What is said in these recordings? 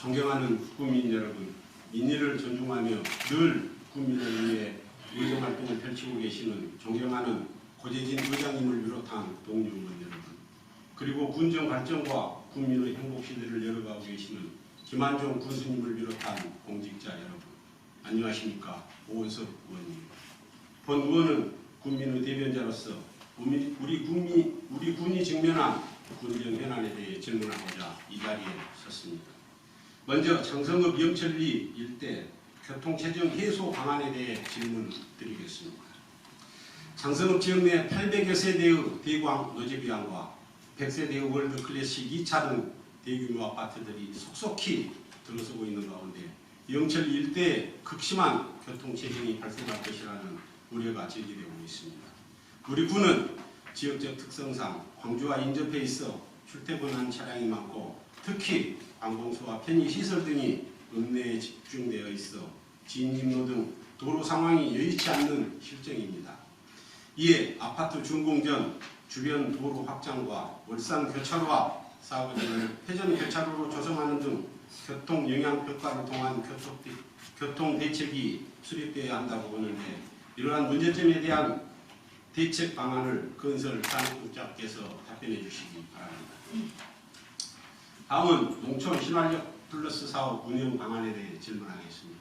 존경하는 국민 여러분, 민의를 존중하며 늘 국민을 위해 의정 활동을 펼치고 계시는 존경하는 고재진 의장님을 비롯한 동료 의원 여러분, 그리고 군정 발전과 국민의 행복 시대를 열어가고 계시는 김한종 군수님을 비롯한 공직자 여러분, 안녕하십니까 오원석 의원님. 본 의원은 국민의 대변자로서 우리 우리 국민 우리 군이 직면한 군정 현안에 대해 질문하고자 이 자리에 섰습니다. 먼저 장성읍 영천리 일대 교통체증 해소 방안에 대해 질문드리겠습니다. 장성읍 지역 내 800여 세대의 대광 노제비안과 100세대의 월드 클래식 2차 등 대규모 아파트들이 속속히 들어서고 있는 가운데 영천 일대에 극심한 교통체증이 발생할 것이라는 우려가 제기되고 있습니다. 우리 군은 지역적 특성상 광주와 인접해 있어 출퇴근하는 차량이 많고 특히 관공서와 편의시설 등이 읍내에 집중되어 있어 진입로 등 도로 상황이 여의치 않는 실정입니다. 이에 아파트 준공전 주변 도로 확장과 월산 교차로와 사고 등을 회전 교차로로 조성하는 등 교통 영향 평가를 통한 교통, 대책이 수립되어야 한다고 보는데 이러한 문제점에 대한 대책 방안을 건설 산업국장께서 답변해 주시기 바랍니다. 다음은 농촌 신활력 플러스 사업 운영 방안에 대해 질문하겠습니다.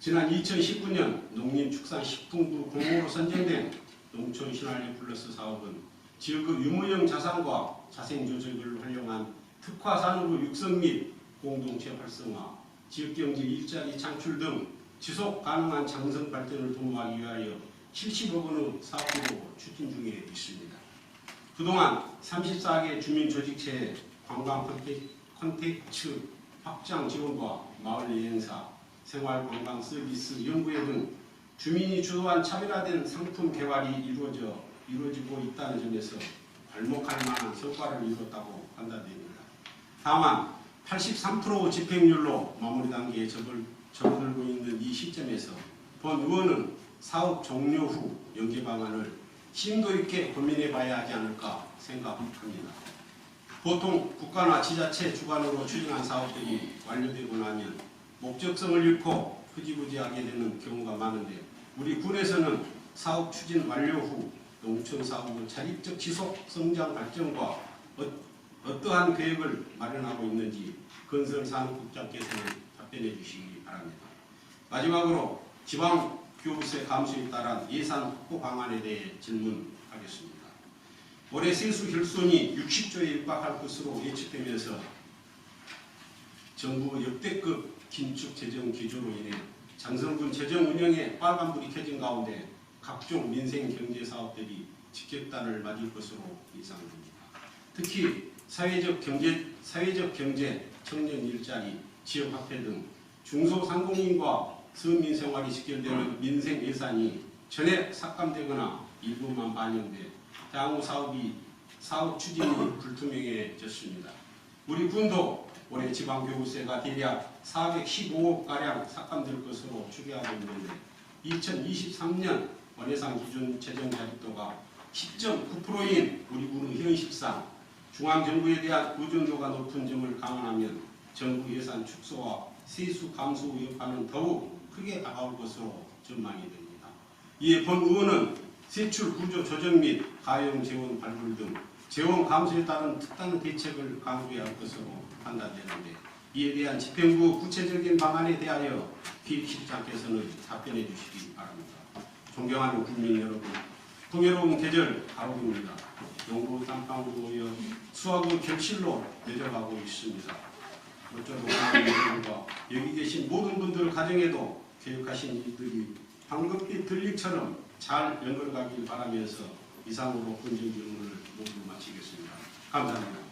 지난 2019년 농림축산식품부 공모로 선정된 농촌 신활력 플러스 사업은 지역의 유무형 자산과 자생조직을 활용한 특화 산업의 육성 및 공동체 활성화, 지역경제 일자리 창출 등 지속 가능한 장성 발전을 도모하기 위하여 70억 원의 사업으로 추진 중에 있습니다. 그동안 34개 주민 조직체에 관광 콘텐츠 확장 지원과 마을 여행사, 생활 관광 서비스 연구회 등 주민이 주도한 차별화된 상품 개발이 이루어져 이루어지고 있다는 점에서 발목할 만한 성과를 이뤘다고 판단됩니다. 다만 83% 집행률로 마무리 단계에 접을, 접어들고 있는 이 시점에서 본 의원은 사업 종료 후 연계 방안을 심도 있게 고민해 봐야 하지 않을까 생각합니다. 보통 국가나 지자체 주관으로 추진한 사업들이 완료되고 나면 목적성을 잃고 흐지부지하게 되는 경우가 많은데 우리 군에서는 사업 추진 완료 후 농촌 사업의 자립적 지속 성장 발전과 어, 어떠한 계획을 마련하고 있는지 건설산업국장께서는 답변해 주시기 바랍니다. 마지막으로 지방 교부세 감소에 따른 예산 확보 방안에 대해 질문하겠습니다. 올해 세수 결손이 60조에 육박할 것으로 예측되면서 정부 역대급 긴축 재정 기조로 인해 장성군 재정 운영에 빨간불이 켜진 가운데 각종 민생 경제 사업들이 직격탄을 맞을 것으로 예상됩니다. 특히 사회적 경제, 사회적 경제, 청년 일자리, 지역 화폐 등 중소상공인과 서민 생활이 직결되는 민생 예산이 전액 삭감되거나 일부만 반영돼 향후 사업이 사업 추진이 불투명해졌습니다. 우리 군도 올해 지방교부세가 대략 415억 가량 삭감될 것으로 추계하고 있는데 2023년 원예상 기준 재정 자립도가 10.9%인 우리 군의 현실상 중앙정부에 대한 의존도가 높은 점을 감안하면 정부 예산 축소와 세수 감소 여파는 더욱 크게 다가올 것으로 전망이 됩니다. 이에 본 의원은 세출 구조 조정 및 가용 재원 발굴 등 재원 감소에 따른 특단 대책을 강구해야 할 것으로 판단되는데 이에 대한 집행부 구체적인 방안에 대하여 기획실장께서는 답변해 주시기 바랍니다. 존경하는 국민 여러분, 풍요로운 계절 가을입니다. 땀방울도 모여 수확의 결실로 내려가고 있습니다. 어쩌고 여러분과 여기 계신 모든 분들 가정에도 계획하신 일들이 황금빛 들릭처럼 잘 연결가길 바라면서 이상으로 본전 질문을 모두 마치겠습니다. 감사합니다.